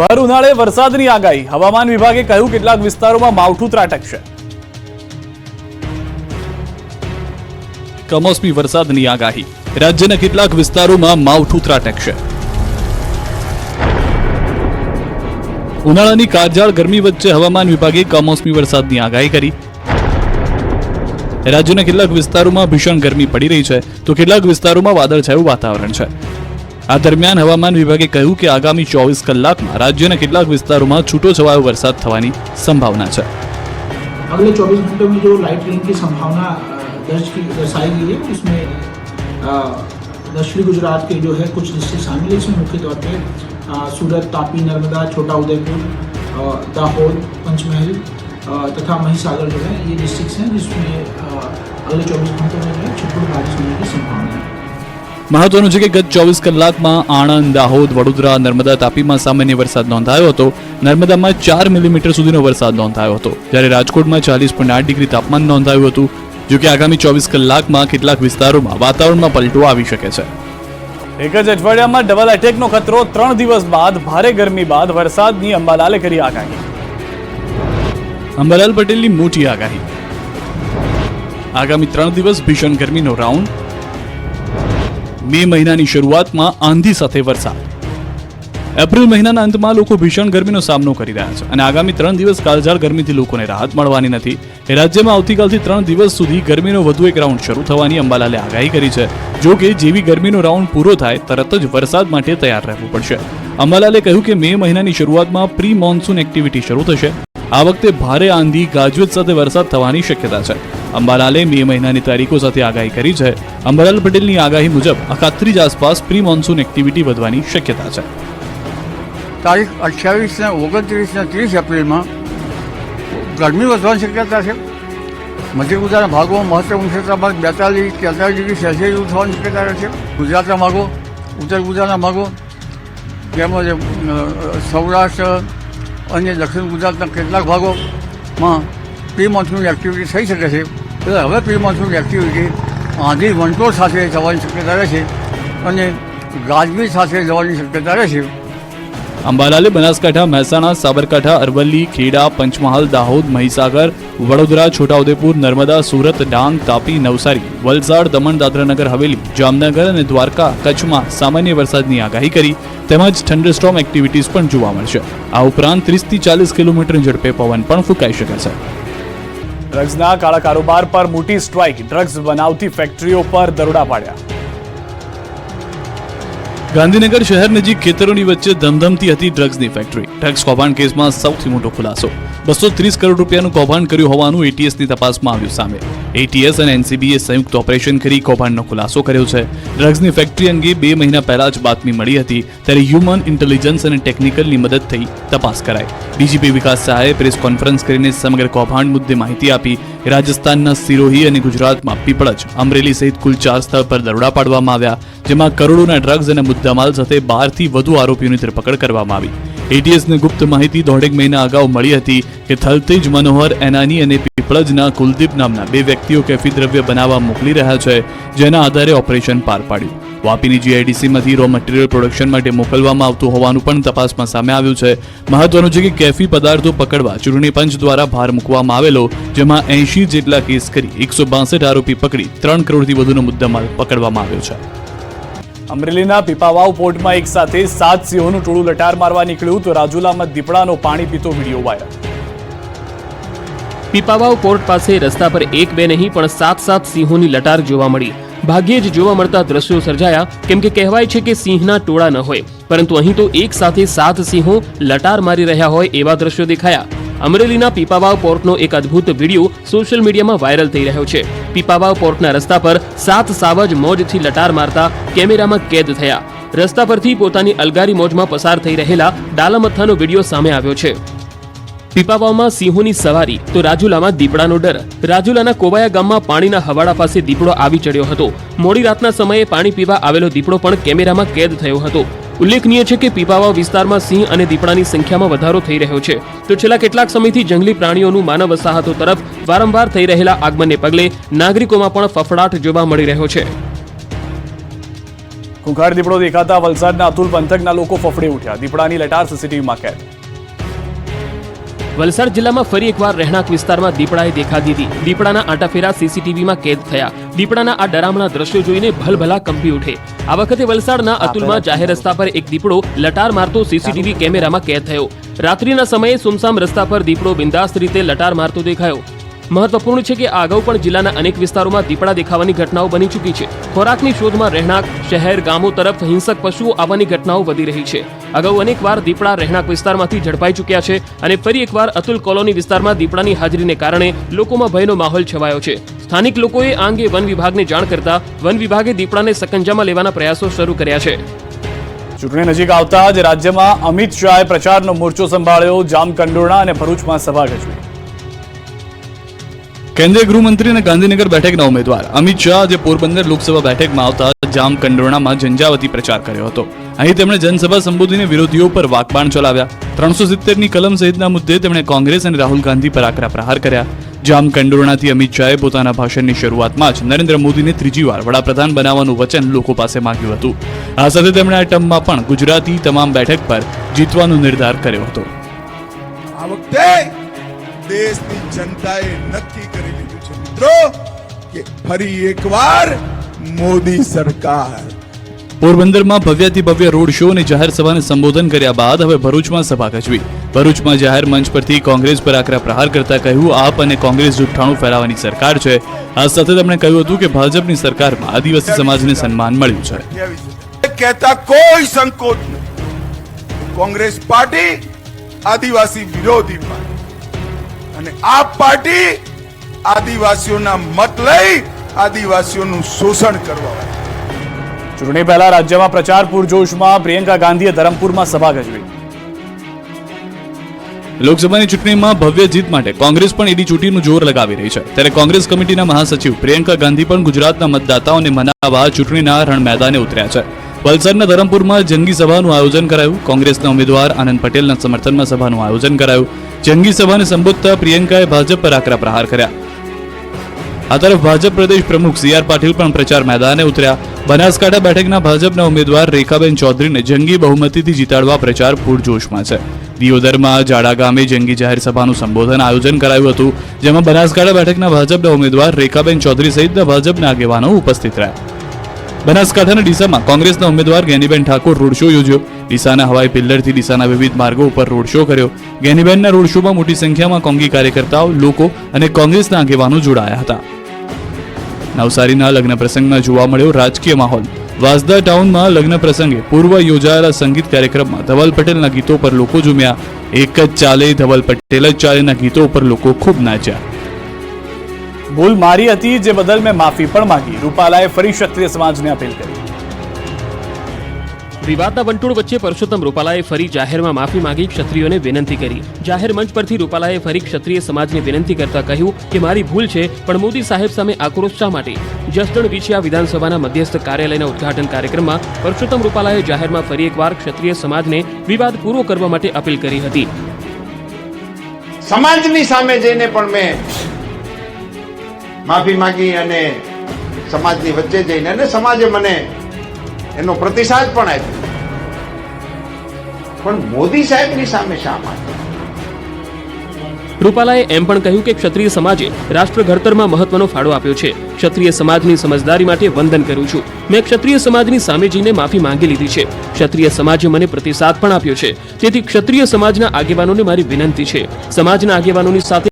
ભર ઉનાળે વરસાદની આગાહી. હવામાન વિભાગે કહ્યું, કેટલાક વિસ્તારોમાં માવઠું ત્રાટકશે. કમોસમી વરસાદની આગાહી. રાજ્યના કેટલાક વિસ્તારોમાં માવઠું ત્રાટકશે. ઉનાળાની કાળજાળ ગરમી વચ્ચે હવામાન વિભાગે કમોસમી વરસાદની આગાહી કરી. રાજ્યના કેટલાક વિસ્તારોમાં ભીષણ ગરમી પડી રહી છે, તો કેટલાક વિસ્તારોમાં વાદળછાયું વાતાવરણ છે. આ દરમિયાન હવામાન વિભાગે કહ્યું કે આગામી ચોવીસ કલાકમાં રાજ્યના કેટલાક વિસ્તારોમાં છૂટો છવાયો વરસાદ થવાની સંભાવના છે अगले 24 घंटों में जो लाइट रेन की संभावना अ, दर्ज की दर्शाई गई है इसमें अ, दक्षिणी गुजरात के जो है कुछ डिस्ट्रिक्ट शामिल है इसमें मुख्य तौर पे अ, सूरत तापी नर्मदा छोटा उदयपुर अ, दाहोद पंचमहल अ, तथा महिसागर जो है ये डिस्ट्रिक्ट हैं जिसमें अ, अगले 24 घंटों में जो है छुटपुट बारिश होने की संभावना है મહત્વનું છે કે ગત ચોવીસ કલાકમાં આણંદ દાહોદ વડોદરા નર્મદા તાપીમાં સામાન્ય વરસાદ નોંધાયો હતો. નર્મદામાં ચાર મિલીમીટર સુધીનો વરસાદ નોંધાયો હતો. જ્યારે રાજકોટમાં ચાલીસ પોઈન્ટ આઠ ડિગ્રી તાપમાન નોંધાયું હતું જો કે આગામી ચોવીસ કલાકમાં કેટલાક વિસ્તારોમાં વાતાવરણમાં પલટો આવી શકે છે. એક જ અઠવાડિયામાં ડબલ એટેકનો ખતરો ત્રણ દિવસ બાદ ભારે ગરમી બાદ વરસાદની અંબાલાલે કરી આગાહી. અંબાલાલ પટેલની મોટી આગાહી. આગામી ત્રણ દિવસ ભીષણ ગરમીનો રાઉન્ડ મે મહિનાની શરૂઆતમાં આંધી સાથે વરસાદ. એપ્રિલ મહિનાના અંતમાં લોકો ભીષણ ગરમીનો સામનો કરી રહ્યા છે અને આગામી ત્રણ દિવસ કાળઝાળ ગરમીથી લોકોને રાહત મળવાની નથી. રાજ્યમાં આવતીકાલથી ત્રણ દિવસ સુધી ગરમીનો વધુ એક રાઉન્ડ શરૂ થવાની અંબાલાલે આગાહી કરી છે. જો કે જેવી ગરમીનો રાઉન્ડ પૂરો થાય, તરત જ વરસાદ માટે તૈયાર રહેવું પડશે. અંબાલાલે કહ્યું કે મે મહિનાની શરૂઆતમાં પ્રી મોન્સૂન એક્ટિવિટી શરૂ થશે. આ વખતે ભારે આંધી, ગાજવીજ સાથે વરસાદ થવાની શક્યતા છે. અંબાલાલે મે મહિનાની તારીખો સાથે આગાહી કરી છે. અંબાલાલ પટેલની આગાહી મુજબ અકાત્રીજ આસપાસ પ્રી મોન્સૂન એક્ટિવિટી વધવાની શક્યતા છે. તારીખ અઠ્યાવીસ ને ઓગણત્રીસ ને ત્રીસ એપ્રિલમાં ગરમી વધવાની શક્યતા છે. મધ્ય ગુજરાતના ભાગોમાં મહત્તમ ક્ષેત્રમાં બેતાલીસ, તેતાલીસ ડિગ્રી સેલ્સિયસ થવાની શક્યતા રહે છે. ગુજરાતના ભાગો, ઉત્તર ગુજરાતના ભાગો, તેમજ સૌરાષ્ટ્ર અને દક્ષિણ ગુજરાતના કેટલાક ભાગોમાં પ્રી મોન્સૂન એક્ટિવિટી થઈ શકે છે. એટલે હવે પ્રી મોન્સૂન એક્ટિવિટી આંધી વંટોળ સાથે જવાની શક્યતા રહેશે અને ગાજવીજ સાથે જવાની શક્યતા રહેશે અંબાલાલે, બનાસકાંઠા, મહેસાણા, સાબરકાંઠા, અરવલ્લી, ખેડા, પંચમહાલ, દાહોદ, મહીસાગર, વડોદરા, છોટાઉદેપુર, નર્મદા, સુરત, ડાંગ, તાપી, નવસારી, વલસાડ દમણ દાદરાનગર હવેલી, જામનગર અને દ્વારકા કચ્છમાં સામાન્ય વરસાદની આગાહી કરી. તેમજ થંડરસ્ટોમ એક્ટિવિટીઝ પણ જોવા મળશે. આ ઉપરાંત ત્રીસથી ચાલીસ કિલોમીટર ઝડપે પવન પણ ફૂંકાઈ શકે છે. ડ્રગ્સના કાળા કારોબાર પર મોટી સ્ટ્રાઇક. ડ્રગ્સ બનાવતી ફેક્ટરીઓ પર દરોડા પાડ્યા. ગાંધીનગર શહેર નજીક ખેતરોની વચ્ચે ધમધમતી હતી ડ્રગ્સની ફેક્ટરી. ડ્રગ્સ કૌભાંડ કેસમાં સૌથી મોટો ખુલાસો. બસો ત્રીસ કરોડ રૂપિયાનું કૌભાંડ કર્યું હોવાનું એટીએસની તપાસમાં આવ્યું સામે. એટીએસ અને એનસીબીએ સંયુક્ત ઓપરેશન કરી કૌભાંડનો ખુલાસો કર્યો છે. ડ્રગ્સની ફેક્ટરી અંગે બે મહિના પહેલા જ બાતમી મળી હતી. ત્યારે હ્યુમન ઇન્ટેલિજન્સ અને ટેકનિકલની મદદથી તપાસ કરાઈ. ડીજીપી વિકાસ સહાયે પ્રેસ કોન્ફરન્સ કરીને સમગ્ર કૌભાંડ મુદ્દે માહિતી આપી. રાજસ્થાનના સિરોહી અને ગુજરાતમાં પીપળજ, અમરેલી સહિત કુલ ચાર સ્થળ પર દરોડા પાડવામાં આવ્યા, જેમાં કરોડોના ડ્રગ્સ અને મુદ્દામાલ સાથે બારથી વધુ આરોપીઓની ધરપકડ કરવામાં આવી. એટીએસને ગુપ્ત માહિતી દોઢેક મહિના અગાઉ મળી હતી કે થલતેજ મનોહર, એનાની અને પીપળજના કુલદીપ નામના બે વ્યક્તિઓ કેફી દ્રવ્ય બનાવવા મોકલી રહ્યા છે, જેના આધારે ઓપરેશન પાર પાડ્યું. વાપીની જીઆઈડીસીમાંથી રો મટીરિયલ પ્રોડક્શન માટે મોકલવામાં આવતું હોવાનું પણ તપાસમાં સામે આવ્યું છે. મહત્વનું છે કે કેફી પદાર્થો પકડવા ચૂંટણી પંચ દ્વારા ભાર મૂકવામાં આવેલો, જેમાં એંશી જેટલા કેસ કરી એકસો બાસઠ આરોપી પકડી ત્રણ કરોડથી વધુનો મુદ્દામાલ પકડવામાં આવ્યો છે. અમરેલીના પીપાવાવ પોર્ટમાં એક સાથે સાત સિંહોનું ટોળું લટાર મારવા નીકળ્યું તો રાજુલામાં દીપડાનો પાણી પીતો વીડિયો વાયરલ. પીપાવાવ પોર્ટ પાસે રસ્તા પર એક બે નહીં, પણ સાત સાત સિંહોની લટાર જોવા મળી. ભાગ્યે જ જોવા મળતા દ્રશ્યો સર્જાયા, કેમ કે કહેવાય છે કે સિંહના ટોળા ન હોય. પરંતુ અહીં તો એક સાથે સાત સિંહો લટાર મારી રહ્યા હોય એવા દ્રશ્યો દેખાયા. અમરેલીના પીપાવાવ પોર્ટનો એક અદ્ભુત વીડિયો સોશિયલ મીડિયામાં વાયરલ થઈ રહ્યો છે. પીપાવાવ પોર્ટના રસ્તા પર સાત સાવજ મોજથી લટાર મારતા કેમેરામાં કેદ થયા. રસ્તા પરથી પોતાની અલગારી મોજમાં પસાર થઈ રહેલા ડાલામથ્થાનો વીડિયો સામે આવ્યો છે. પીપાવાવમાં સિંહોની સવારી, તો રાજુલામાં દીપડાનો ડર. રાજુલાના કોવાયા ગામમાં પાણીના હવાડા પાસે દીપડો આવી ચડ્યો હતો. મોડી રાતના સમયે પાણી પીવા આવેલો દીપડો પણ કેમેરામાં કેદ થયો હતો. ઉલ્લેખનીય છે કે પીપાવાવ વિસ્તારમાં સિંહ અને દીપડાની સંખ્યામાં વધારો થઈ રહ્યો છે. તો છેલ્લા કેટલાક સમયથી જંગલી પ્રાણીઓનું માનવ વસાહતો તરફ વારંવાર થઈ રહેલા આગમનને પગલે નાગરિકોમાં પણ ફફડાટ જોવા મળી રહ્યો છે. ખૂંખાર દીપડો દેખાતા વલસાડના અતુલ પંથકના લોકો ફફડી ઉઠ્યા. દીપડાની લટાર સીસીટીવીમાં કેદ વલસાડ જિલ્લામાં ફરી એકવાર રહેણાંક વિસ્તારમાં દીપડાએ દેખા દીધી. દીપડાના આંટાફેરા સીસીટીવીમાં કેદ થયા. દીપડાના આ ડરામણા દ્રશ્યો જોઈને ભલભલા કંપી ઉઠે. આ વખતે વલસાડના અતુલમાં જાહેર રસ્તા પર એક દીપડો લટાર મારતો સીસીટીવી કેમેરામાં કેદ થયો. રાત્રિના સમયે સુમસામ રસ્તા પર દીપડો બિંદાસ્ત રીતે લટાર મારતો દેખાયો. મહત્વપૂર્ણ છે કે આ અગાઉ પણ જિલ્લાના અનેક વિસ્તારોમાં દીપડા દેખાવાની ઘટનાઓ બની ચૂકી છે. ખોરાકની શોધમાં રહેણાંક શહેર ગામો તરફ હિંસક પશુઓ આવવાની ઘટનાઓ વધી રહી છે. અગાઉ અનેકવાર દીપડા રહેણાંક વિસ્તારમાંથી ઝડપાઈ ચૂક્યા છે અને ફરી એકવાર અતુલ કોલોની વિસ્તારમાં દીપડાની હાજરીને કારણે લોકોમાં ભયનો માહોલ છવાયો છે. સ્થાનિક લોકોએ આ અંગે વન વિભાગને જાણ કરતા વન વિભાગે દીપડાને સકંજામાં લેવાના પ્રયાસો શરૂ કર્યા છે. ચૂંટણી નજીક આવતા જ રાજ્યમાં અમિત શાહે પ્રચારનો મોરચો સંભાળ્યો, જામકંડોરણા અને ભરૂચમાં સભા ગજવી કેન્દ્રીય ગૃહમંત્રી અને ગાંધીનગર બેઠકના ઉમેદવાર અમિત શાહ આજે પોરબંદર લોકસભા બેઠકમાં આવતા જામકંડોરણામાં ઝંઝાવતી પ્રચાર કર્યો હતો. અહીં તેમણે જનસભા સંબોધીને વિરોધીઓ પર વાકબાણ ચલાવ્યા. ત્રણસો સિત્તેરની કલમ સહિતના મુદ્દે તેમણે કોંગ્રેસ અને રાહુલ ગાંધી પર આકરા પ્રહાર કર્યા. જામકંડોરણાથી અમિત શાહે પોતાના ભાષણની શરૂઆતમાં જ નરેન્દ્ર મોદીને ત્રીજી વાર વડાપ્રધાન બનાવવાનું વચન લોકો પાસે માંગ્યું હતું. આ સાથે તેમણે આ ટર્મમાં પણ ગુજરાતી તમામ બેઠક પર જીતવાનો નિર્ધાર કર્યો હતો. આ વખતે દેશની જનતાએ નક્કી કરી લીધું છે મિત્રો કે ફરી એકવાર મોદી સરકાર. પોરબંદરમાં ભવ્યાતિ ભવ્ય રોડ શો અને જાહેર સભાને સંબોધન કર્યા બાદ હવે ભરૂચમાં સભા ગજવી. ભરૂચમાં જાહેર મંચ પરથી કોંગ્રેસ પર આકરા પ્રહાર કરતા કહ્યું આપ અને કોંગ્રેસ જૂઠાણું ફેલાવાની સરકાર છે. આ સાથે તેમણે કહ્યું હતું કે ભાજપની સરકારમાં આદિવાસી સમાજને સન્માન મળ્યું છે. કહેતા કોઈ સંકોચ નહીં કોંગ્રેસ પાર્ટી આદિવાસી વિરોધી પાર્ટી. અને આ પાર્ટી આદિવાસીઓના મત લઈ આદિવાસીઓનું શોષણ કરવા ચૂંટણી પહેલા રાજ્યમાં પ્રચાર પૂરજોશમાં પ્રિયંકા ગાંધીએ ધરમપુરમાં સભા ગજવી. લોકસભાની ચૂંટણીમાં ભવ્ય જીત માટે કોંગ્રેસ પણ એની ચૂંટણીનું જોર લગાવી રહી છે. ત્યારે કોંગ્રેસ કમિટીના મહાસચિવ પ્રિયંકા ગાંધી પણ ગુજરાતના મતદાતાઓને મનાવવા ચૂંટણીના રણ મેદાને ઉતર્યા છે. વલસાડના ધરમપુરમાં જંગી સભાનું આયોજન કરાયું. કોંગ્રેસના ઉમેદવાર આનંદ પટેલના સમર્થનમાં સભાનું આયોજન કરાયું. જંગી સભાને સંબોધતા પ્રિયંકાએ ભાજપ પર આકરા પ્રહાર કર્યા. આ તરફ ભાજપ પ્રદેશ પ્રમુખ સી આર પાટીલ પણ પ્રચાર મેદાને ઉતર્યા. બનાસકાંઠા બેઠકના ભાજપના ઉમેદવાર રેખાબેન ચૌધરીને જંગી બહુમતીથી જીતાડવા પ્રચાર પૂરજોશમાં છે. દિયોદરમાં જાડા ગામે જંગી જાહેર સભાનું સંબોધન આયોજન કરાયું હતું, જેમાં બનાસકાંઠા બેઠકના ભાજપના ઉમેદવાર રેખાબેન ચૌધરી સહિતના ભાજપના આગેવાનો ઉપસ્થિત રહ્યા. બનાસકાંઠાના ડીસામાં કોંગ્રેસના ઉમેદવાર ગેનીબેન ઠાકોર રોડ શો યોજ્યો. ડીસાના હવાઈ પિલ્લરથી ડીસાના વિવિધ માર્ગો ઉપર રોડ શો કર્યો. ગેનીબેનના રોડ શોમાં મોટી સંખ્યામાં કોંગી કાર્યકર્તાઓ, લોકો અને કોંગ્રેસના આગેવાનો જોડાયા હતા. નવસારીના લગ્ન પ્રસંગમાં જોવા મળ્યો રાજકીય માહોલ. વાસદા ટાઉનમાં લગ્ન પ્રસંગે પૂર્વ યોજાયેલા સંગીત કાર્યક્રમમાં ધવલ પટેલના ગીતો પર લોકો ઝૂમ્યા. એક જ ચાલે ધવલ પટેલ જ ચાલેના ગીતો ઉપર લોકો ખૂબ નાચ્યા. ભૂલ મારી હતી જે બદલ મેં માફી પણ માંગી. રૂપાલાએ ફરી ક્ષત્રિય સમાજને અપીલ કરી. વિવાદના વંટોળ વચ્ચે પરસોત્તમ રૂપાલાએ ફરી જાહેરમાં માફી માંગી ક્ષત્રિયોને વિનંતી કરી. જાહેર મંચ પરથી રૂપાલાએ ફરી ક્ષત્રિય સમાજને વિનંતી કરતા કહ્યું કે મારી ભૂલ છે પણ મોદી સાહેબ સામે આક્રોશ શા માટે? જસદણ વિછિયા વિધાનસભાના મધ્યસ્થ કાર્યાલયના ઉદઘાટન કાર્યક્રમમાં પરસોત્તમ રૂપાલાએ જાહેરમાં ફરી એકવાર ક્ષત્રિય સમાજને વિવાદ પૂરો કરવા માટે અપીલ કરી હતી. સમાજની સામે જઈને પણ મેં માફી માગી અને સમાજની વચ્ચે જઈને અને સમાજે મને એનો પ્રતિસાદ પણ આપ્યો. પણ મોદી સાહેબની સામે શા માટે? રૂપાલાએ એમ પણ કહ્યું કે ક્ષત્રિય સમાજે રાષ્ટ્ર ઘડતરમાં મહત્વનો ફાળો આપ્યો છે. ક્ષત્રિય સમાજની સમજદારી માટે વંદન કરું છું. મેં ક્ષત્રિય સમાજની સામે જઈને માફી માંગી લીધી છે. ક્ષત્રિય સમાજે મને પ્રતિસાદ પણ આપ્યો છે. તેથી ક્ષત્રિય સમાજના આગેવાનોને મારી વિનંતી છે. સમાજના આગેવાનોની સાથે